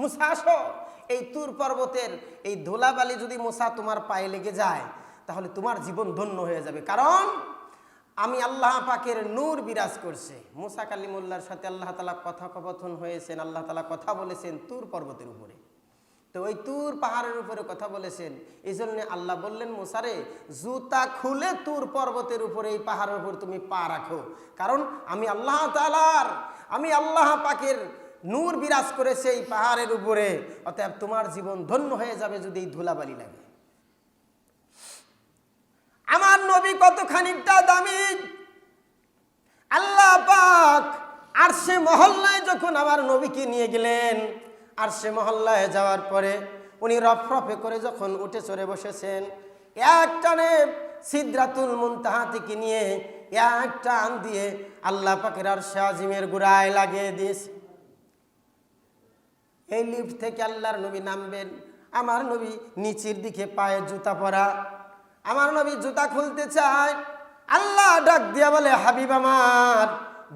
মুসা, আসো। এই তুর পর্বতের এই ধুলাবালি যদি মুসা তোমার পায়ে লেগে যায়, তাহলে তোমার জীবন ধন্য হয়ে যাবে। কারণ আমি আল্লাহ পাকের নূর বিরাজ করছে। মুসা কালিমুল্লার সাথে আল্লাহ তালা কথোপকথন হয়েছেন, আল্লাহ তালা কথা বলেছেন তুর পর্বতের উপরে। তো ওই তুর পাহাড়ের উপরে কথা বলেছেন এই জন্য আল্লাহ বললেন মুসারে জুতা খুলে তুর পর্বতের উপরে, এই পাহাড়ের উপর তুমি পা রাখো। কারণ আমি আল্লাহ তালার আমি আল্লাহ পাকের নূর বিরাজ করেছে এই পাহাড়ের উপরে, অতএব তোমার জীবন ধন্য হয়ে যাবে যদি এই ধুলাবালি লাগে। আমার নবী কত খানিকটা দামি। আল্লাহ পাক আর সে মহল্লায় যখন আমার নবীকে নিয়ে গেলেন আর সে মহল্লায় যাওয়ার পরে উনি রফরফে করে যখন উঠে চড়ে বসেছেন এক টানে সিদ্রাতুল মুনতাহা থেকে নিয়ে এক টান দিয়ে আল্লাহ পাকের আর শাহিমের গুড়ায় লাগিয়ে দিয়েছে। এই লিফট থেকে আল্লাহর নবী নামবেন। আমার নবী নিচের দিকে পায়ে জুতা পরা। আমার নবী জুতা খুলতে চায়। আল্লাহ ডাক দিয়া বলে, হাবিব আমার,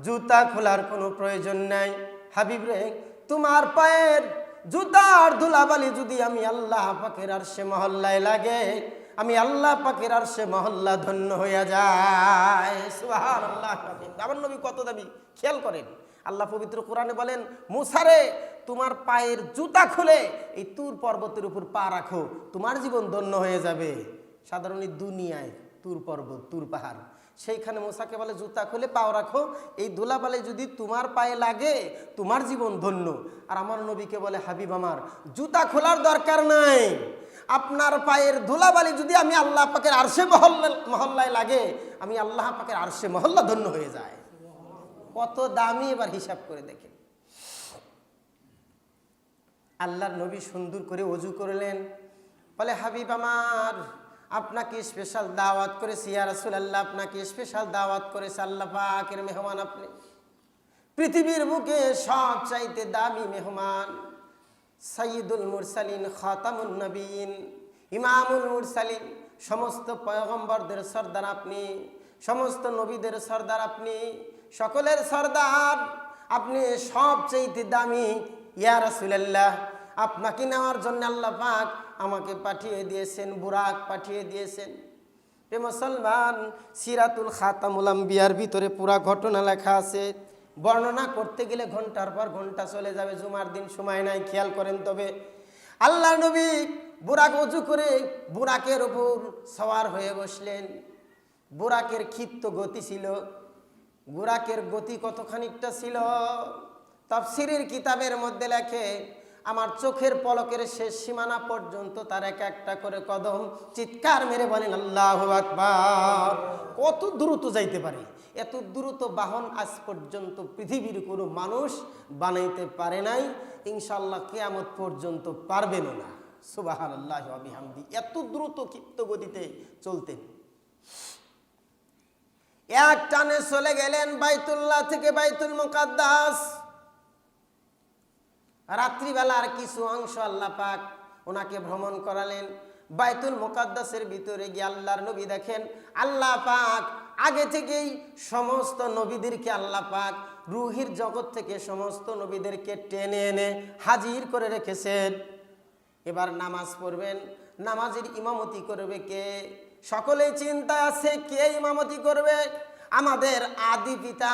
জুতা খোলার কোনো প্রয়োজন নাই। হাবিব রে, তোমার পায়ের জুতার ধুলাবালি যদি আমি আল্লাহ পাকের আর সে মহল্লায় লাগে, আমি আল্লাহ পাকের আর সে মহল্লা ধন্য হইয়া যায়। সুবহানাল্লাহ আমার নবী কত দাবি খেয়াল করেন। আল্লাহ পবিত্র কোরআনে বলেন মুসারে তোমার পায়ের জুতা খুলে এই তুর পর্বতের উপর পা রাখো, তোমার জীবন ধন্য হয়ে যাবে। সাধারণ দুনিয়ায় তুর পর্বত, তুর পাহাড়। সেইখানে মোসাকে বলে, জুতা খুলে পাও রাখো, এই ধুলাবালে যদি তোমার পায়ে লাগে, তোমার জীবন ধন্য। আর আমার নবীকে বলে, হাবিব আমার, জুতা খোলার দরকার নাই। আপনার পায়ের ধুলাবালি যদি আমি আল্লাহ পাকের আরশে মহল্লা মহল্লায় লাগে, আমি আল্লাহ পাকের আরশে মহল্লা ধন্য হয়ে যায় কত দামি এবার হিসাব করে দেখেন। আল্লাহর নবী সুন্দর করে অজু করলেন। বলে, হাবিব আমার, আপনাকে স্পেশাল দাওয়াত করেছি, ইয়া রাসূলুল্লাহ, আপনাকে স্পেশাল দাওয়াত করেছে আল্লাহ পাকের মেহমান আপনি। পৃথিবীর বুকে সব চাইতে দামি মেহমান সাইয়দুল মুরসালিন, খাতামুন নবীন, ইমামুল মুরসালিন, সমস্ত পয়গম্বরদের সর্দার আপনি। সমস্ত নবীদের সর্দার আপনি, সকলের সর্দার, আপনি সব চাইতে দামি। ইয়া রাসূলুল্লাহ, আপনাকে নেওয়ার জন্য আল্লাহ পাক আমাকে পাঠিয়ে দিয়েছেন, বুরাক পাঠিয়ে দিয়েছেন। এ মুসলমান, সিরাতুল খাতামুল আম্বিয়ার ভিতরে পুরা ঘটনা লেখা আছে। বর্ণনা করতে গেলে ঘণ্টার পর ঘণ্টা চলে যাবে, জুমার দিন সময় নাই, খেয়াল করেন তবে। আল্লাহ নবী বুরাক উঁচু করে বুরাকের উপর সওয়ার হয়ে বসলেন। বুরাকের ক্ষিপ্ত গতি ছিল। বুরাকের গতি কত খানিকটা ছিল? তফসিরের কিতাবের মধ্যে লেখে, আমার চোখের পলকের শেষ সীমানা পর্যন্ত তার এক একটা করে কদম চিৎকার মেরে বলেন, আল্লাহ আকবার, কত দ্রুত যাইতে পারে? এত দ্রুত বাহন আজ পর্যন্ত পৃথিবীর কোনো মানুষ বানাইতে পারে নাই। ইনশাল্লাহ কেয়ামত পর্যন্ত পারবেনও না। সুবাহ আল্লাহ আবিহামদি এত দ্রুত ক্ষিপ্ত গতিতে চলতেন। এক টানে চলে গেলেন বাইতুল্লাহ থেকে বাইতুল মুকাদ্দাস। রাত্রিবেলার কিছু অংশ আল্লাহ পাক ওনাকে ভ্রমণ করালেন। বাইতুল মোকাদ্দাসের ভিতরে গিয়ে আল্লাহর নবী দেখেন। আল্লাহ পাক আগে থেকেই সমস্ত নবীদেরকে আল্লাহ পাক রুহির জগৎ থেকে সমস্ত নবীদেরকে টেনে এনে হাজির করে রেখেছেন। এবার নামাজ পড়বেন। নামাজের ইমামতি করবে কে? সকলেই চিন্তা আছে, কে ইমামতি করবে? আমাদের আদি পিতা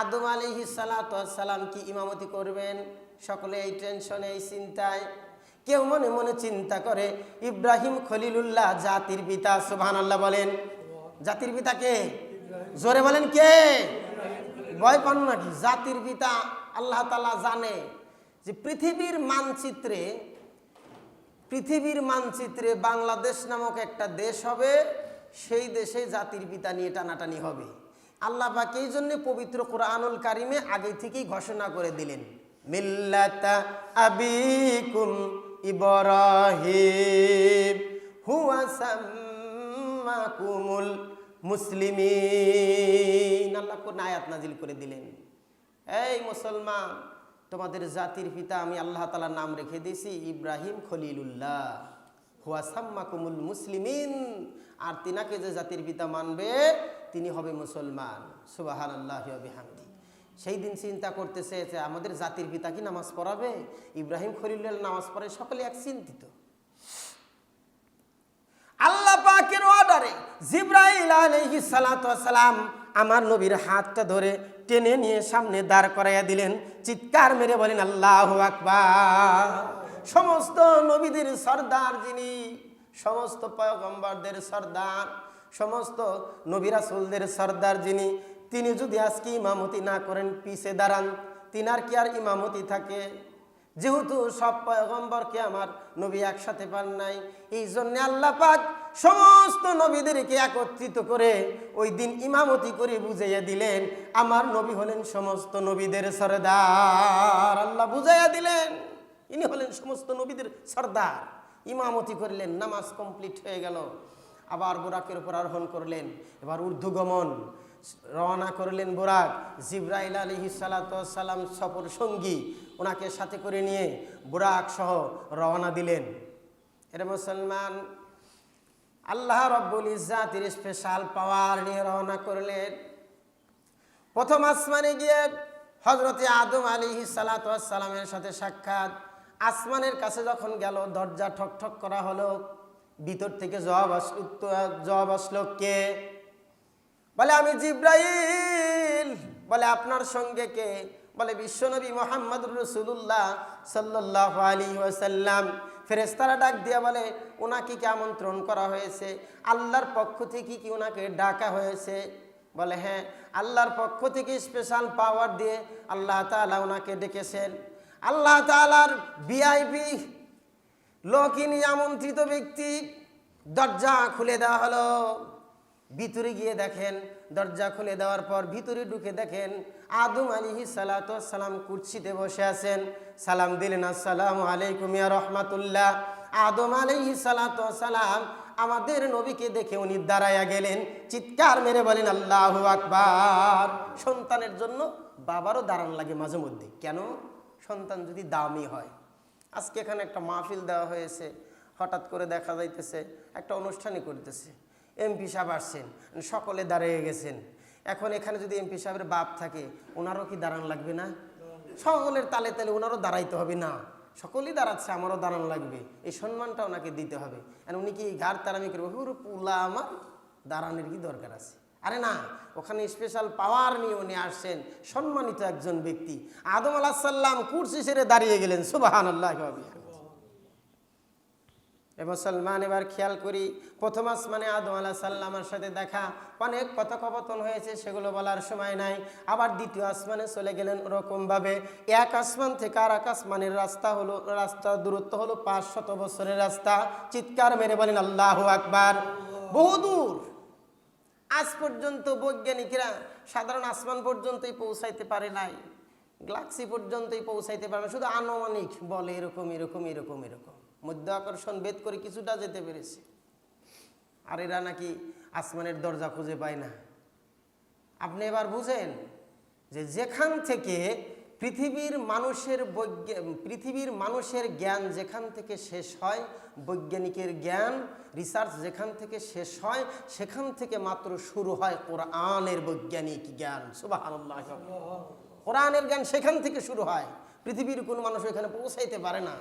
আদম আলী সালাম কি ইমামতি করবেন? সকলে এই টেনশনে এই চিন্তায়। কেউ মনে মনে চিন্তা করে, ইব্রাহিম খলিলুল্লাহ জাতির পিতা সুবহান আল্লাহ বলেন। জাতির পিতা কে? জোরে বলেন কে? ভয় পান নাকি জাতির পিতা, আল্লাহ তালা জানে যে পৃথিবীর মানচিত্রে পৃথিবীর মানচিত্রে বাংলাদেশ নামক একটা দেশ হবে, সেই দেশে জাতির পিতা নিয়ে টানাটানি হবে। আল্লাহ পাক এই জন্য পবিত্র কোরআনুল কারিমে আগে থেকেই ঘোষণা করে দিলেন, মিল্লাতা আবিকুম হুয়া মুসলিমিন। আল্লাহ কোন আয়াত নাজিল করে দিলেন, এই মুসলমান তোমাদের জাতির পিতা আমি আল্লাহ তালার নাম রেখে দিয়েছি ইব্রাহিম খলিলুল্লাহ। হুয়া সাম্মাকুমুল মুসলিমিন। আর তিনাকে যে জাতির পিতা মানবে, তিনি হবে মুসলমান। সুবাহান আল্লাহ সেই দিন চিন্তা করতেছে যে আমাদের জাতির পিতা কি নামাজ পড়াবে? ইব্রাহিম খলিল্লাহ নামাজ পড়ে সকলে এক চিন্তিত। আল্লাহ পাকের অর্ডারে আলাইহিস সালাম আমার নবীর হাতটা ধরে টেনে নিয়ে সামনে দাঁড় করাইয়া দিলেন। চিৎকার মেরে বলেন, আল্লাহু আকবার। সমস্ত নবীদের সর্দার যিনি, সমস্ত পয়গম্বরদের সর্দার, সমস্ত নবিরাসুলদের সর্দার যিনি, তিনি যদি আজকে ইমামতি না করেন, পিছে দাঁড়ান। তিনার কি আর ইমামতি থাকে? যেহেতু সব পয়গম্বরকে আমার নবী একসাথে পান নাই এই জন্য আল্লাহ পাক সমস্ত নবীদেরকে একত্রিত করে ওই দিন ইমামতি করে বুঝাইয়া দিলেন, আমার নবী হলেন সমস্ত নবীদের সরদার। আল্লাহ বুঝাইয়া দিলেন, ইনি হলেন সমস্ত নবীদের সর্দার। ইমামতি করলেন, নামাজ কমপ্লিট হয়ে গেল। আবার বোরাকের উপর আরোহণ করলেন। এবার ঊর্ধ্বগমন, রওনা করলেন বোরাক। জিব্রাইল আলী সালাম সফর সঙ্গী, ওনাকে সাথে করে নিয়ে বোরাক সহ রওনা দিলেন। এর মুসলমান আল্লাহ রব্বুল ইজাতির স্পেশাল পাওয়ার নিয়ে রওনা করলেন। প্রথম আসমানে গিয়ে হজরতে আদম আলী সালামের সাথে সাক্ষাৎ। আসমানের কাছে যখন গেল, দরজা ঠক ঠক করা হলো। ভিতর থেকে জবাব আসলো জবাব আসলো কে? বলে, আমি জিব্রাইল। বলে, আপনার সঙ্গে কে? বলে, বিশ্বনবী মোহাম্মদ রসুল্লাহ সাল্লাহ আলী ওয়াসাল্লাম ফেরেস্তারা ডাক দিয়া বলে, ওনাকে কি আমন্ত্রণ করা হয়েছে? আল্লাহর পক্ষ থেকে কি ওনাকে ডাকা হয়েছে? বলে হ্যাঁ আল্লাহর পক্ষ থেকে স্পেশাল পাওয়ার দিয়ে আল্লাহ তাআলা ওনাকে ডেকেছেন। আল্লাহ তাআলার ভিআইপি লোকিনী আমন্ত্রিত ব্যক্তি, দরজা খুলে দেওয়া হলো। ভিতরে গিয়ে দেখেন, দরজা খুলে দেওয়ার পর ভিতরে ঢুকে দেখেন আদম আলিহি সালাম কুর্সিতে বসে আছেন। সালাম দিলেন, আসসালাম আলাইকুম ইয়া রহমাতুল্লাহ। আদম আলিহি সালাম আমাদের নবীকে দেখে উনি দাঁড়াইয়া গেলেন, চিৎকার মেরে বলেন, আল্লাহ আকবার। সন্তানের জন্য বাবারও দাঁড়ান লাগে মাঝে মধ্যে। কেন? সন্তান যদি দামি হয়। আজকে এখানে একটা মাহফিল দেওয়া হয়েছে, হঠাৎ করে দেখা যাইতেছে, একটা অনুষ্ঠানই করতেছে। এমপি সাহেব আসছেন সকলে দাঁড়িয়ে গেছেন। এখন এখানে যদি এমপি সাহেবের বাপ থাকে, ওনারও কি দাঁড়ান লাগবে না? সকলের তালে তালে ওনারও দাঁড়াইতে হবে না। সকলেই দাঁড়াচ্ছে, আমারও দাঁড়ান লাগবে। এই সম্মানটা ওনাকে দিতে হবে। আর উনি কি গার তারামি করবে? পুলা, আমার দাঁড়ানোর কি দরকার আছে? আরে না, ওখানে স্পেশাল পাওয়ার নিয়ে উনি আসছেন, সম্মানিত একজন ব্যক্তি। আদম আলাহ সাল্লাম কুর্সি ছেড়ে দাঁড়িয়ে গেলেন সুবাহান আল্লাহ এ মুসলমান, এবার খেয়াল করি, প্রথম আসমানে আদম আলাহ সাল্লামার সাথে দেখা, অনেক কথোপকথন হয়েছে, সেগুলো বলার সময় নাই। আবার দ্বিতীয় আসমানে চলে গেলেন ওরকমভাবে। এক আসমান থেকে আর এক আসমানের রাস্তা হলো, রাস্তা দূরত্ব হলো পাঁচ শত বছরের রাস্তা। চিৎকার মেরে বলেন, আল্লাহ আকবার। বহুদূর আজ পর্যন্ত বৈজ্ঞানিকরা সাধারণ আসমান পর্যন্তই পৌঁছাইতে পারে নাই। গ্লাক্সি পর্যন্তই পৌঁছাইতে পারে না। শুধু আনুমানিক বলে এরকম এরকম এরকম এরকম। মধ্য আকর্ষণ ভেদ করে কিছুটা যেতে পেরেছে। আর এরা নাকি আসমানের দরজা খুঁজে পায় না। আপনি এবার বুঝেন যে যেখান থেকে পৃথিবীর মানুষের পৃথিবীর মানুষের জ্ঞান যেখান থেকে শেষ হয় বৈজ্ঞানিকের জ্ঞান রিসার্চ যেখান থেকে শেষ হয় সেখান থেকে মাত্র শুরু হয় কোরআনের বৈজ্ঞানিক জ্ঞান। সুবাহ কোরআনের জ্ঞান সেখান থেকে শুরু হয়। পৃথিবীর কোনো মানুষ এখানে পৌঁছাইতে পারে না।